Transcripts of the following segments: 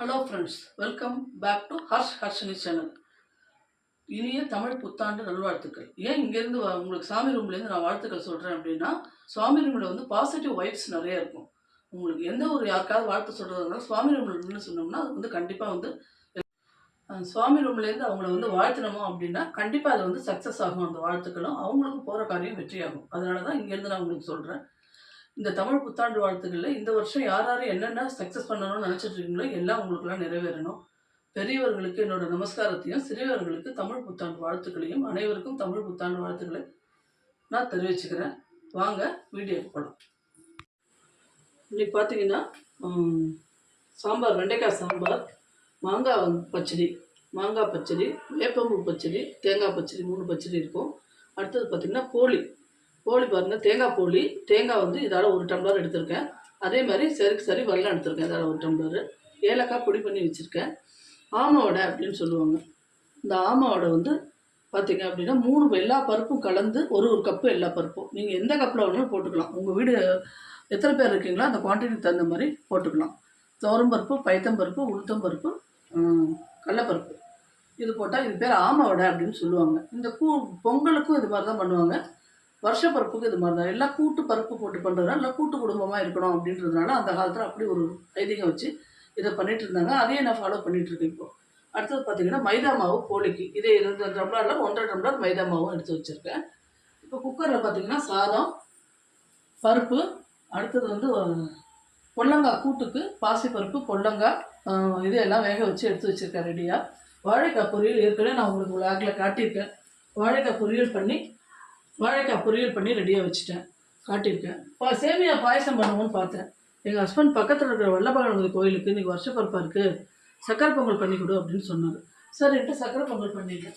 Hello friends welcome back to Harsh Harshini channel இனிய தமிழ் புத்தாண்டு நல்வாழ்த்துக்கள். ஏன் இங்கேருந்து உங்களுக்கு சாமி ரூம்லேருந்து நான் வாழ்த்துக்கள் சொல்கிறேன் அப்படின்னா சுவாமி ரூமில் வந்து பாசிட்டிவ் வைப்ஸ் நிறைய இருக்கும். உங்களுக்கு எந்த ஒரு யாருக்காவது வாழ்த்து சொல்கிறதுனால சுவாமி ரூமில் சொன்னோம்னா அது வந்து கண்டிப்பாக வந்து சுவாமி ரூம்லேருந்து அவங்கள வந்து வாழ்த்தினோம் அப்படின்னா கண்டிப்பாக அது வந்து சக்ஸஸ் ஆகும் அந்த வாழ்த்துக்களும். அவங்களுக்கு போகிற காரியம் வெற்றியாகும். அதனால தான் இங்கேருந்து நான் உங்களுக்கு சொல்கிறேன் இந்த தமிழ் புத்தாண்டு வாழ்த்துக்களில் இந்த வருஷம் யார் யார் என்னென்ன சக்ஸஸ் பண்ணணும்னு நினச்சிட்டு இருக்கீங்களோ எல்லாம் உங்களுக்குலாம் நிறைவேறணும். பெரியவர்களுக்கு என்னோட நமஸ்காரத்தையும் சிறியவர்களுக்கு தமிழ் புத்தாண்டு வாழ்த்துக்களையும் அனைவருக்கும் தமிழ் புத்தாண்டு வாழ்த்துக்களை நான் தெரிவிச்சுக்கிறேன். வாங்க வீடியோ போகலாம் இன்னைக்கு பார்த்தீங்கன்னா சாம்பார் வெண்டைக்காய் சாம்பார் மாங்காய் பச்சடி மாங்காய் பச்சடி வேப்பம்பூ பச்சடி தேங்காய் பச்சடி மூணு பச்சடி இருக்கும். அடுத்தது பார்த்திங்கன்னா போளி போலி பாருங்கள் தேங்காய் போளி தேங்காய் வந்து இதால் ஒரு டம்ளர் எடுத்திருக்கேன். அதே மாதிரி சருக்கு சரி வெள்ளம் எடுத்திருக்கேன் இதால் ஒரு டம்ளர். ஏலக்காய் பொடி பண்ணி வச்சுருக்கேன். ஆமை வடை அப்படின்னு சொல்லுவாங்க. இந்த ஆமை வடை வந்து பார்த்தீங்க அப்படின்னா மூணு எல்லா பருப்பும் கலந்து ஒரு ஒரு கப்பு எல்லா பருப்பும். நீங்கள் எந்த கப்பில் வேணாலும் போட்டுக்கலாம். உங்கள் வீடு எத்தனை பேர் இருக்கீங்களோ அந்த குவான்டிட்டிக்கு தகுந்த மாதிரி போட்டுக்கலாம். துவரம்பருப்பு பைத்தம்பருப்பு உளுத்தம்பருப்பு கடலப்பருப்பு. இது போட்டால் இது பேர் ஆமை வடை அப்படின்னு சொல்லுவாங்க. இந்த கூ பொங்கலுக்கும் இது மாதிரி தான் பண்ணுவாங்க. வருஷ பருப்புக்கு இது மாதிரி தான். எல்லாம் கூட்டு பருப்பு போட்டு பண்ணுறதுனால எல்லாம் கூட்டு குடும்பமாக இருக்கணும் அப்படின்றதுனால அந்த காலத்தில் அப்படி ஒரு ஐதீகம் வச்சு இதை பண்ணிட்டு இருந்தாங்க. அதையே நான் ஃபாலோ பண்ணிட்டு இருக்கேன் இப்போ. அடுத்தது பார்த்தீங்கன்னா மைதா மாவு கோழிக்கு. இதே ரெண்டு டம்ளரில் ஒன்றரை டம்ளர் மைதா மாவும் எடுத்து வச்சுருக்கேன். இப்போ குக்கரில் பார்த்தீங்கன்னா சாதம் பருப்பு அடுத்தது வந்து பொல்லங்காய் கூட்டுக்கு பாசிப்பருப்பு பொல்லங்காய் இதையெல்லாம் வேக வச்சு எடுத்து வச்சுருக்கேன் ரெடியாக வாழைக்காய் பொரியல் ஏற்கனவே நான் உங்களுக்கு விளாகில் காட்டியிருக்கேன். வாழைக்காய் பொரியல் பண்ணி வாழைக்காய் பொரியல் பண்ணி ரெடியாக வச்சுட்டேன். காட்டியிருக்கேன். பா சேமியா பாயசம் பண்ணுவோன்னு பார்த்தேன். எங்கள் ஹஸ்பண்ட் பக்கத்தில் இருக்கிற வல்லபகவதி கோயிலுக்கு இன்றைக்கி வருஷப்பருப்பாக இருக்குது சக்கரை பொங்கல் பண்ணி கொடு அப்படின்னு சொன்னார். சரின்ட்டு சக்கரை பொங்கல் பண்ணிட்டேன்.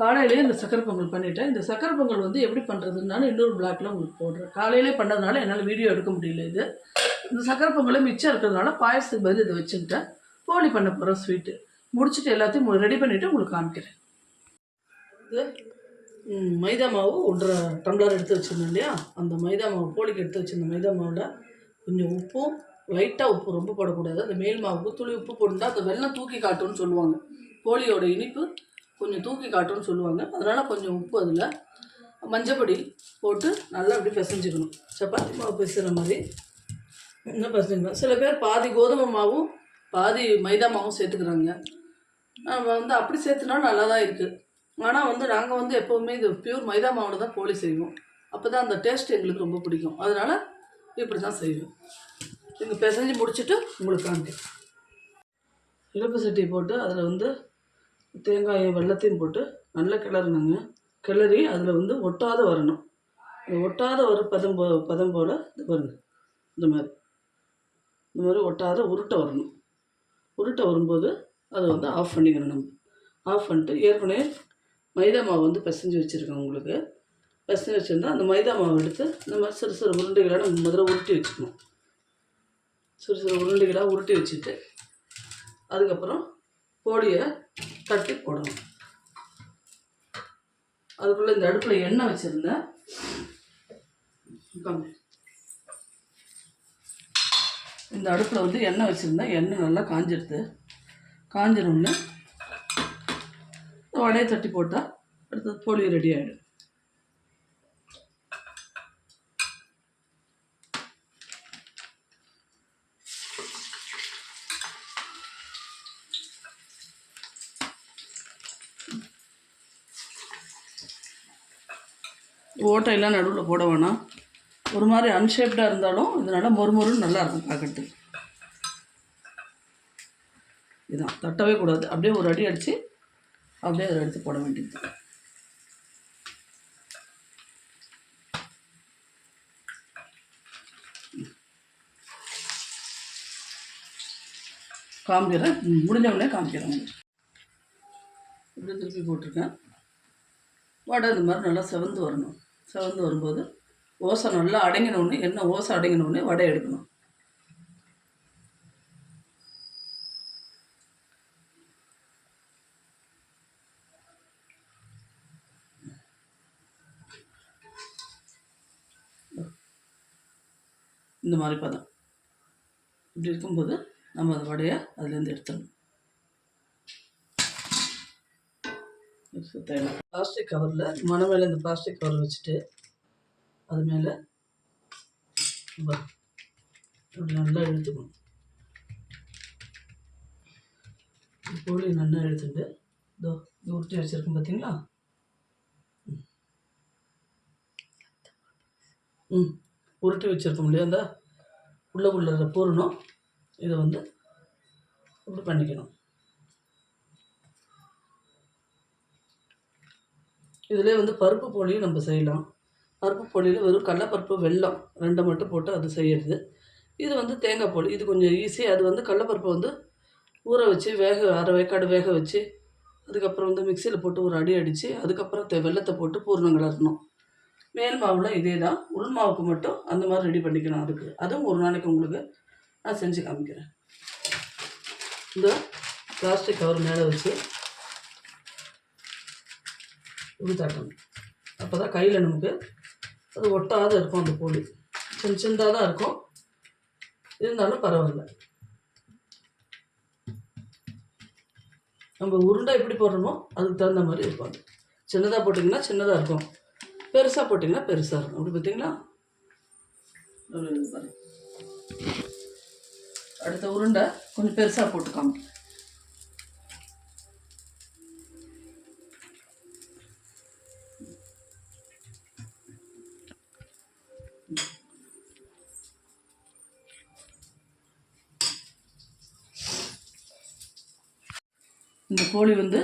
காலையிலேயே இந்த சக்கரை பொங்கல் பண்ணிட்டேன். இந்த சக்கரை பொங்கல் வந்து எப்படி பண்ணுறதுனால இன்னொரு பிளாக்ல உங்களுக்கு போடுறேன். காலையிலே பண்ணதுனால என்னால் வீடியோ எடுக்க முடியல இது. இந்த சக்கரை பொங்கல் மிச்சம் இருக்கிறதுனால பாயசத்துக்கு பதில் இதை வச்சுக்கிட்டேன். போலி பண்ண போகிறேன் ஸ்வீட்டு முடிச்சுட்டு எல்லாத்தையும் ரெடி பண்ணிவிட்டு உங்களுக்கு காமிக்கிறேன். இது மைதா மாவு ஒன்றரை டம்ளர் எடுத்து வச்சுருந்தோம் இல்லையா? அந்த மைதா மாவு போலிக்கு எடுத்து வச்சுருந்த மைதா மாவில் கொஞ்சம் உப்பும் லைட்டாக உப்பு ரொம்ப போடக்கூடாது. அந்த மேல் மாவுக்கு துளி உப்பு போட்டால் அந்த வெள்ளம் தூக்கி காட்டும்னு சொல்லுவாங்க. போலியோட இனிப்பு கொஞ்சம் தூக்கி காட்டும்னு சொல்லுவாங்க. அதனால் கொஞ்சம் உப்பு அதில். மஞ்சப்பொடி போட்டு நல்லா அப்படி பிசைஞ்சுக்கணும். சப்பாத்தி மாவு பிசுகிற மாதிரி இன்னும் பிசைஞ்சுக்கணும். சில பேர் பாதி கோதுமை மாவும் பாதி மைதா மாவும் சேர்த்துக்கிறாங்க. நம்ம வந்து அப்படி சேர்த்துனாலும் நல்லா தான் இருக்குது ஆனால் வந்து நாங்கள் வந்து எப்போவுமே இது பியூர் மைதா மாவில் தான் போலி செய்வோம். அப்போ தான் அந்த டேஸ்ட் எங்களுக்கு ரொம்ப பிடிக்கும். அதனால் இப்படி தான் செய்வோம். நீங்கள் பிசைஞ்சு முடிச்சுட்டு உங்களுக்கு காண்பேன் இழுப்பு சட்டி போட்டு அதில் வந்து தேங்காயும் வெள்ளத்தையும் போட்டு நல்லா கிளறினாங்க கிளறி அதில் வந்து ஒட்டாத வரணும். ஒட்டாத ஒரு பதம் போ பதம் போல் இது பாருங்க இந்த மாதிரி. இந்த மாதிரி ஒட்டாத உருட்டை வரணும். உருட்டை வரும்போது அதை வந்து ஆஃப் பண்ணிக்கணும் நம்ம. ஆஃப் பண்ணிட்டு ஏற்கனவே மைதா மாவு வந்து பிசைஞ்சு வச்சுருக்கேன் உங்களுக்கு. பிசைஞ்சு வச்சுருந்தா அந்த மைதா மாவு எடுத்து இந்த மாதிரி சிறு சிறு உருண்டைகளாக நம்ம முதல்ல உருட்டி வச்சுக்கணும். சிறு சிறு உருண்டைகளாக உருட்டி வச்சுட்டு அதுக்கப்புறம் போடியை தட்டி போடணும். அதுக்குள்ளே இந்த அடுப்பில் எண்ணெய் வச்சுருந்தேன். இந்த அடுப்பில் வந்து எண்ணெய் வச்சுருந்தேன். எண்ணெய் நல்லா காஞ்சிடுது காஞ்சினோடனே வடையை தட்டி போட்டால் அடுத்தது போலி ரெடி ஆகிடும் ஓட்டையெல்லாம் நடுவில் போட வேணாம் ஒரு மாதிரி அன்ஷேப்டாக இருந்தாலும் இதனால் மொறுமொறுன்னு நல்லா இருக்கும் பார்க்கறதுக்கு இதான் தட்டவே கூடாது அப்படியே ஒரு அடி அடித்து அப்படியே அதை எடுத்து போட வேண்டியது. காமிக்கிறேன். ம், முடிஞ்ச உடனே காமிக்கிறேன் உங்களுக்கு. இப்படி திருப்பி போட்டிருக்கேன். வடை இந்த மாதிரி நல்லா செவந்து வரணும். செவந்து வரும்போது ஓசை நல்லா அடங்கினோடனே எண்ணெய் ஓசை அடங்கினோடனே வடை எடுக்கணும். இந்த மாதிரி பதம். இப்படி இருக்கும்போது நம்ம அந்த வடையை அதுலேருந்து எடுத்துடணும். பிளாஸ்டிக் கவரில் மன மேலே இந்த பிளாஸ்டிக் கவர் வச்சுட்டு அது மேலே இப்படி நல்லா இழுத்துக்கணும் கோழி நல்லா இழுத்துட்டு இதோ இது உருட்டி வச்சுருக்கோம் பார்த்தீங்களா ம். உருட்டி வச்சுருக்கோம் இல்லையா அந்த உள்ள உள்ள பூரணும். இதை வந்து இப்படி பண்ணிக்கணும். இதிலே வந்து பருப்பு போலியும் நம்ம செய்யலாம். பருப்பு போலியில் வெறும் கடலப்பருப்பு வெல்லம் ரெண்டை மட்டும் போட்டு அது செய்யறது. இது வந்து தேங்காய் போலி இது கொஞ்சம் ஈஸி அது வந்து கடலப்பருப்பை வந்து ஊற வச்சு வேக அரை வேக்காடு வேக வச்சு அதுக்கப்புறம் வந்து மிக்சியில் போட்டு ஒரு அடி அடித்து அதுக்கப்புறம் வெள்ளத்தை போட்டு பூர்ணம் கலரணும் மேல் மாவில் இதே தான் உள் மாவுக்கு மட்டும் அந்த மாதிரி ரெடி பண்ணிக்கணும் அதுக்கு. அதுவும் ஒரு நாளைக்கு உங்களுக்கு நான் செஞ்சு காமிக்கிறேன். இந்த பிளாஸ்டிக் கவர் மேலே வச்சு இப்படி தட்டணும் அப்போ தான் கையில் நமக்கு அது ஒட்டாத இருக்கும் அந்த கோழி சின்ன சின்னதாக தான் இருக்கும். இருந்தாலும் பரவாயில்ல. நம்ம உருண்டை எப்படி போடுறோமோ அதுக்கு தகுந்த மாதிரி இருக்கும் சின்னதாக போட்டிங்கன்னா சின்னதாக இருக்கும். பெருசாக போட்டிங்கன்னா பெருசாக இருக்கும். அப்படி பார்த்தீங்களா அடுத்த உருண்டை கொஞ்சம் பெருசாக போட்டு இந்த கோழி வந்து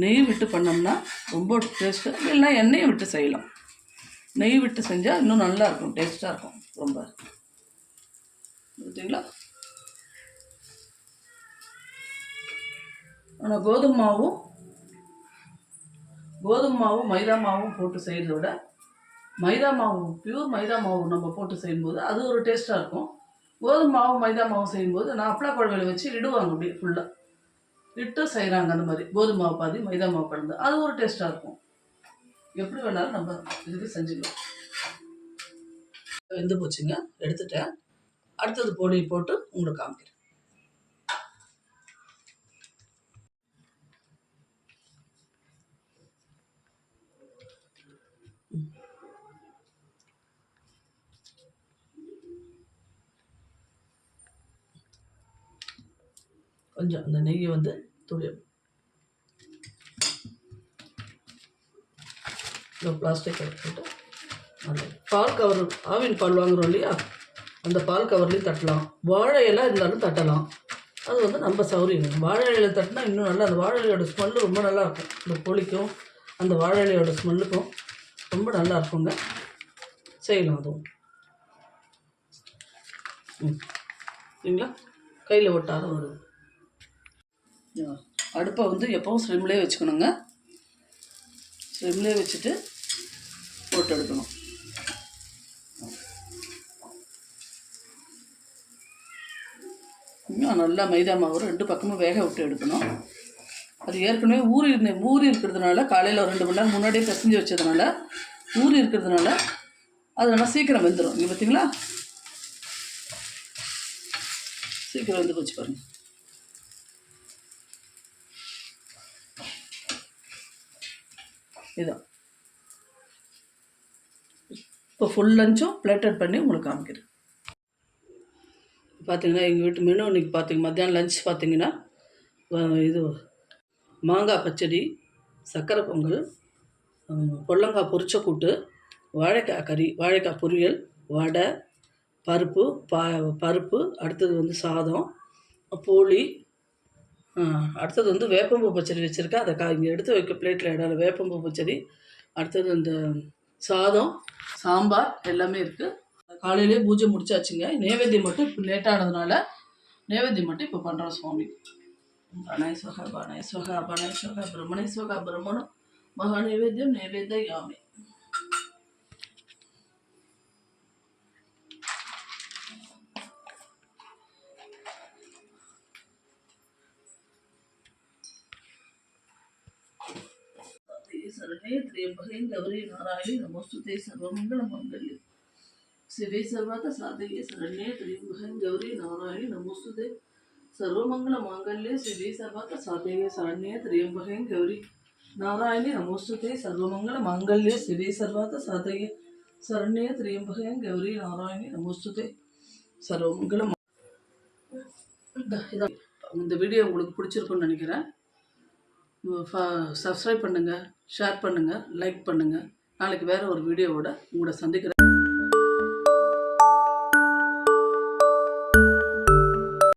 நெய் விட்டு பண்ணோம்னா ரொம்ப டேஸ்ட்டு இல்லைன்னா எண்ணெயை விட்டு செய்யலாம். நெய் விட்டு செஞ்சால் இன்னும் நல்லா இருக்கும் டேஸ்ட்டாக இருக்கும் ரொம்ப. பார்த்தீங்களா ஆனால் கோதுமை மாவும் கோதுமை மாவும் மைதா மாவும் போட்டு செய்கிறத விட மைதா மாவு பியூர் மைதா மாவு நம்ம போட்டு செய்யும்போது அது ஒரு டேஸ்ட்டாக இருக்கும் கோதுமை மாவு மைதா மாவு செய்யும்போது நான் அப்பளா குழவையில் வச்சு இடுவாங்க அப்படியே ஃபுல்லாக இட்டு செய்கிறாங்க அந்த மாதிரி கோதுமை மாவு பாதி மைதா மாவு கலந்து அது ஒரு டேஸ்ட்டாக இருக்கும் எப்படி வேணாலும் நம்ம இதுக்கு செஞ்சுக்கலாம். வெந்து போச்சுங்க. எடுத்துட்டேன். அடுத்தது பொடி போட்டு உங்களுக்கு காமிக்கிறேன். கொஞ்சம் அந்த நெய்யை வந்து துளியும் இந்த பிளாஸ்டிக் கவர் போட்டு அந்த பால் கவர் ஆவின் பால் வாங்குறோம் இல்லையா? அந்த பால் கவர்லேயும் தட்டலாம். வாழை இலை இருந்தாலும் தட்டலாம். அது வந்து நம்ம சௌரியம். வாழை இலையில் தட்டினா இன்னும் நல்லா அந்த வாழை இலையோட ஸ்மெல்லு ரொம்ப நல்லா இருக்கும். இந்த கோழிக்கும் அந்த வாழை இலையோட ஸ்மெல்லுக்கும் ரொம்ப நல்லா இருக்குங்க. செய்யலாம் அதுவும். ம். சரிங்களா? கையில் ஒட்டாத வருது அடுப்பை வந்து எப்பவும் ஸ்லிம்லேயே வச்சுக்கணுங்க. ஸ்லிம்லேயே வச்சுட்டு போட்டு எடுக்கணும். இன்னும் நல்லா மைதா மாவு ரெண்டு பக்கமும் வேக விட்டு எடுக்கணும். அது ஏற்கனவே ஊறி இருந்த ஊறி இருக்கிறதுனால காலையில் ஒரு ரெண்டு மணி நேரம் முன்னாடியே பிசைஞ்சு வச்சதுனால ஊறி இருக்கிறதுனால அது நல்லா சீக்கிரம் வெந்துடும் இங்கே பார்த்தீங்களா சீக்கிரம் வந்து போச்சு பாருங்கள் இதான். இப்போ ஃபுல் லஞ்சும் பிளேட்டட் பண்ணி உங்களுக்கு காமிக்கிறேன் பார்த்தீங்கன்னா எங்கள் வீட்டு மெனு இன்றைக்கி பார்த்தீங்க மத்தியானம் லஞ்ச் பார்த்தீங்கன்னா இது மாங்காய் பச்சடி சர்க்கரை பொங்கல் ஹம், பொரிச்ச கூட்டு வாழைக்காய் கறி வாழைக்காய் பொரியல் வடை பருப்பு பா பருப்பு அடுத்தது வந்து சாதம் போளி அடுத்தது வந்து வேப்பம்பூ பச்சடி வச்சுருக்கேன். அதை கா இங்கே எடுத்து வைக்க பிளேட்டில் இடம் வேப்பம்பூ பச்சடி அடுத்தது இந்த சாதம் சாம்பார் எல்லாமே இருக்குது காலையிலே பூஜை முடிச்சாச்சுங்க. நைவேத்தியம் மட்டும் இப்போ லேட்டானதுனால நைவேத்தியம் மட்டும் இப்போ பண்ணுறோம் சுவாமி. பணேஸ்வகா சோகா பணேஸ்வகா சோகா பிரம்மணம் மகா நைவேத்தியம் நைவேத்திய சரணே கௌரி நாராயணி நமஸ்துதே சர்வமங்கல மங்கல்யே சிவே சர்வாத சாதகே சரண்யே திரியம்பகே கௌரி நாராயணி நமோஸ்துதே சர்வமங்கல மாங்கல்யே சிவே சர்வாத சாதகே சரண்யே திரியம்பகே கௌரி நாராயணி நமோஸ்துதே சர்வமங்கள மாங்கல்ய சிவே சர்வாத சாதய சரண்யே திரியம்பகே கௌரி நாராயணி நமோஸ்துதே சர்வமங்கள இந்த- இதான். இந்த வீடியோ உங்களுக்கு பிடிச்சிருக்குன்னு நினைக்கிறேன். சப்ஸ்கிரைப் பண்ணுங்கள் ஷேர் பண்ணுங்கள் லைக் பண்ணுங்கள் நாளைக்கு வேறு ஒரு வீடியோவோட உங்களை சந்திக்கிறேன்.